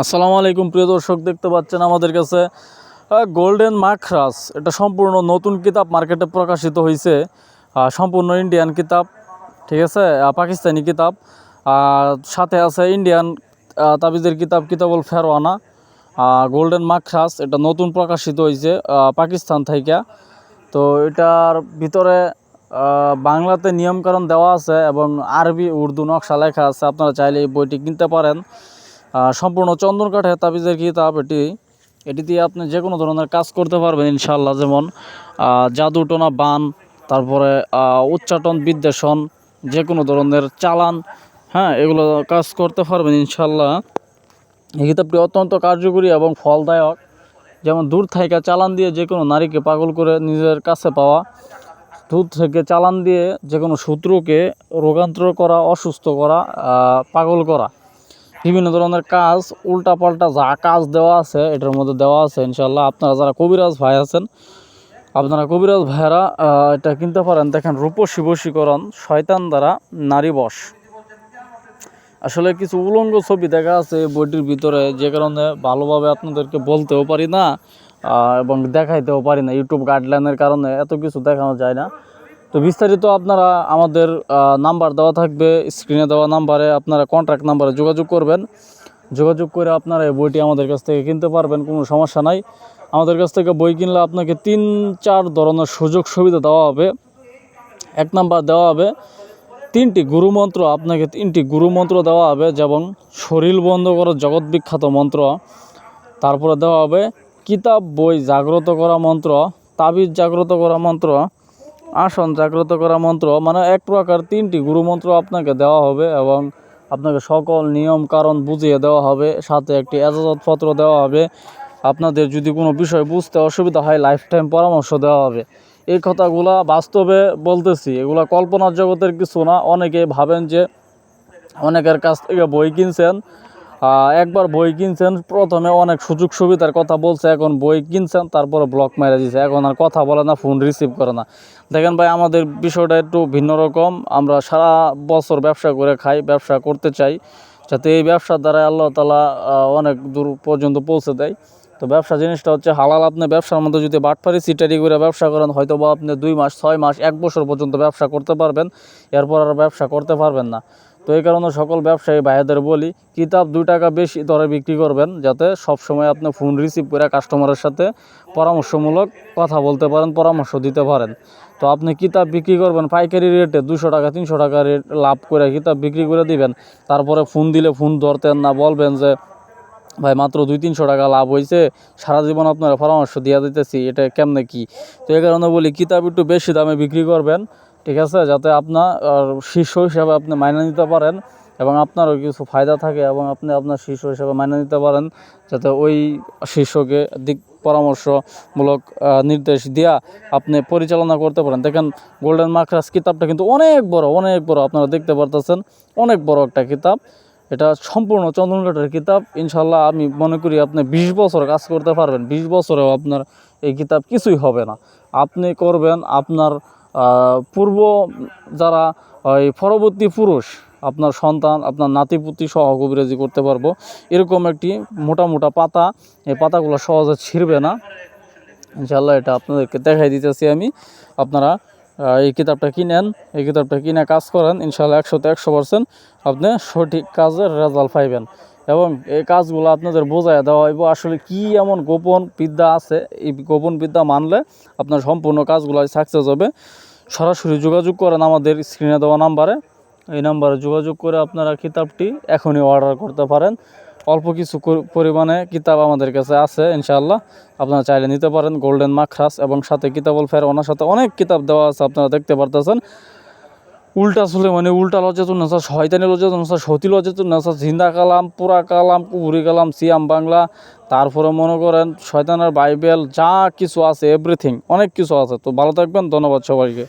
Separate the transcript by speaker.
Speaker 1: আসসালামু আলাইকুম, প্রিয় দর্শক, দেখতে পাচ্ছেন আমাদের কাছে গোল্ডেন মাখরাস এটা সম্পূর্ণ নতুন কিতাব মার্কেটে প্রকাশিত হয়েছে সম্পূর্ণ ইন্ডিয়ান কিতাব, ঠিক আছে? পাকিস্তানি কিতাব। সাথে আছে ইন্ডিয়ান তাবিজের কিতাব, কিতাবুল ফেরওয়ানা। গোল্ডেন মাখরাস এটা নতুন প্রকাশিত হয়েছে পাকিস্তান থেকে। তো এটার ভিতরে বাংলাতে নিয়মকানুন দেওয়া আছে এবং আরবি, উর্দু নকশা লেখা আছে, আপনারা চাইলে এই বইটি কিনতে পারেন। সম্পূর্ণ চন্দন কাঠের তাবিজের কিতাব এটি এটি দিয়ে আপনি যে কোনো ধরনের কাজ করতে পারবেন ইনশাল্লাহ যেমন আহ, জাদু টোনা বান তারপরে উচ্চাটন বিদ্বেষণ যে কোনো ধরনের চালান হ্যাঁ এগুলো কাজ করতে পারবেন ইনশাল্লাহ এই কিতাবটি অত্যন্ত কার্যকরী এবং ফলদায়ক। যেমন দূর থেকে চালান দিয়ে যে কোনো নারীকে পাগল করে নিজের কাছে পাওয়া দূর থেকে চালান দিয়ে যে কোনো শত্রুকে রোগান্তর করা অসুস্থ করা পাগল করা বিভিন্ন ধরনের কাজ উল্টাপাল্টা যা কাজ দেওয়া আছে এটার মধ্যে দেওয়া আছে ইনশাল্লাহ আপনারা যারা কবিরাজ ভাই আছেন আপনারা কবিরাজ ভাইয়েরা আহ, এটা কিনতে পারেন। দেখেন রূপসী বশীকরণ শয়তান দ্বারা নারী বশ। আসলে কিছু উলঙ্গ ছবি দেখা আছে বইটির ভিতরে যে কারণে ভালোভাবে আপনাদেরকে বলতেও পারি না এবং দেখাইতেও পারি না। ইউটিউব গাইডলাইনের কারণে এত কিছু দেখানো যায় না। তো বিস্তারিত আপনারা আমাদের নাম্বার দেওয়া থাকবে স্ক্রিনে দেওয়া নাম্বারে আপনারা কন্ট্যাক্ট নাম্বারে যোগাযোগ করবেন। যোগাযোগ করে আপনারা এই বইটি আমাদের কাছ থেকে কিনতে পারবেন, কোনো সমস্যা নাই। আমাদের কাছ থেকে বই কিনলে আপনাকে তিন, চার ধরনের সুযোগ সুবিধা দেওয়া হবে। এক নাম্বার দেওয়া হবে, তিনটি গুরুমন্ত্র আপনাকে তিনটি গুরুমন্ত্র দেওয়া হবে, যেমন শরীর বন্ধ করার জগৎ বিখ্যাত মন্ত্র। তারপরে দেওয়া হবে, কিতাব, বই জাগ্রত করা মন্ত্র, তাবিজ জাগ্রত করা মন্ত্র আসন জাগ্রত করা মন্ত্র মানে এক প্রকার তিনটি গুরুমন্ত্র আপনাকে দেওয়া হবে এবং আপনাকে সকল নিয়ম কারণ বুঝিয়ে দেওয়া হবে, সাথে একটি এজাজতপত্র দেওয়া হবে। আপনাদের যদি কোনো বিষয় বুঝতে অসুবিধা হয় লাইফ টাইম পরামর্শ দেওয়া হবে। এই কথাগুলা বাস্তবে বলতেছি, এগুলা কল্পনার জগতের কিছু না। অনেকে ভাবেন যে অনেকের কাছ থেকে বই কিনছেন একবার বই কিনছেন, প্রথমে অনেক সুযোগ সুবিধার কথা বলছে, এখন বই কিনছেন, তারপরে ব্লক মেরে দিয়েছে এখন আর কথা বলে না ফোন রিসিভ করে না। দেখেন ভাই, আমাদের বিষয়টা একটু ভিন্ন রকম। আমরা সারা বছর ব্যবসা করে খাই, ব্যবসা করতে চাই, যাতে এই ব্যবসার দ্বারা আল্লাহ তালা অনেক দূর পর্যন্ত পৌঁছে দেয়। তো ব্যবসা জিনিসটা হচ্ছে হালাল। আপনি ব্যবসার মধ্যে যদি বাটপারি, সিটারি করে ব্যবসা করেন হয়তো বা আপনি দুই মাস, ছয় মাস, এক বছর পর্যন্ত ব্যবসা করতে পারবেন। এরপর আর ব্যবসা করতে পারবেন না। তো এই কারণে সকল ব্যবসায়ী ভাইয়াদের বলি, কিতাব দুই টাকা বেশি দরে বিক্রি করবেন, যাতে সব সময় আপনি ফোন রিসিভ করে কাস্টমারের সাথে পরামর্শমূলক কথা বলতে পারেন, পরামর্শ দিতে পারেন। তো আপনি কিতাব বিক্রি করবেন পাইকারি রেটে দুশো টাকা, তিনশো টাকা রেট লাভ করে কিতাব বিক্রি করে দিবেন। তারপরে ফোন দিলে ফোন ধরতেন না, বলবেন যে, ভাই, মাত্র দুই, তিনশো টাকা লাভ হয়েছে, সারা জীবন আপনারা পরামর্শ দিয়ে দিতেছি, এটা কেমনে কি? তো এই কারণে বলি, কিতাব একটু বেশি দামে বিক্রি করবেন ঠিক আছে? যাতে আপনার শিষ্য হিসাবে আপনি মাইনে নিতে পারেন এবং আপনারও কিছু ফায়দা থাকে এবং আপনি আপনার শিষ্য হিসাবে মাইনে নিতে পারেন, যাতে ওই শিষ্যকে দিক পরামর্শমূলক নির্দেশ দিয়া আপনি পরিচালনা করতে পারেন। দেখেন গোল্ডেন মাকরাস কিতাবটা কিন্তু অনেক বড় অনেক বড়। আপনারা দেখতে পারতেছেন, অনেক বড় একটা কিতাব। এটা সম্পূর্ণ চন্দনকাঠের কিতাব। ইনশাল্লাহ আমি মনে করি আপনি বিশ বছর কাজ করতে পারবেন। বিশ বছরেও আপনার এই কিতাব কিছুই হবে না। আপনি করবেন, আপনার পূর্ব যারা, ওই পরবর্তী পুরুষ, আপনার সন্তান, আপনার নাতিপুতি সহ কবিরাজি করতে পারব। এরকম একটি মোটা মোটা পাতা, এই পাতাগুলো সহজে ছিঁড়বে না। ইনশাল্লাহ এটা আপনাদেরকে দেখাই দিতেছি আমি। আপনারা এই কিতাবটা কিনেন, এই কিতাবটা কিনে কাজ করেন ইনশাল্লাহ একশোতে একশো পার্সেন্ট আপনি সঠিক কাজের রেজাল্ট পাইবেন। এবং এই কাজগুলো আপনাদের বোঝায় দেওয়া হইব। আসলে কি এমন গোপন বিদ্যা আছে, এই গোপন বিদ্যা মানলে আপনার সম্পূর্ণ কাজগুলো সাকসেস হবে। সরাসরি যোগাযোগ করেন আমাদের স্ক্রিনে দেওয়া নাম্বারে। এই নাম্বারে যোগাযোগ করে আপনারা কিতাবটি এখনই অর্ডার করতে পারেন। অল্প কিছু পরিমাণে কিতাব আমাদের কাছে আছে, ইনশাআল্লাহ। আপনারা চাইলে নিতে পারেন। গোল্ডেন মাখরাস এবং সাথে কিতাবল ফের ওনার সাথে অনেক কিতাব দেওয়া আছে, আপনারা দেখতে পারতেছেন। উল্টা চলে মানে উল্টা লজ্জাতুন নাসা শয়তানি লজ্জাতুন নাসা সতী লজ্জাতুন নাসা জিন্দা কালাম, পুরা কালাম কুবুরি কালাম, সিয়াম বাংলা, তারপরে মনে করেন শয়তানের বাইবেল, যা কিছু আছে এভরিথিং অনেক কিছু আছে। তো ভালো থাকবেন, ধন্যবাদ সবাইকে।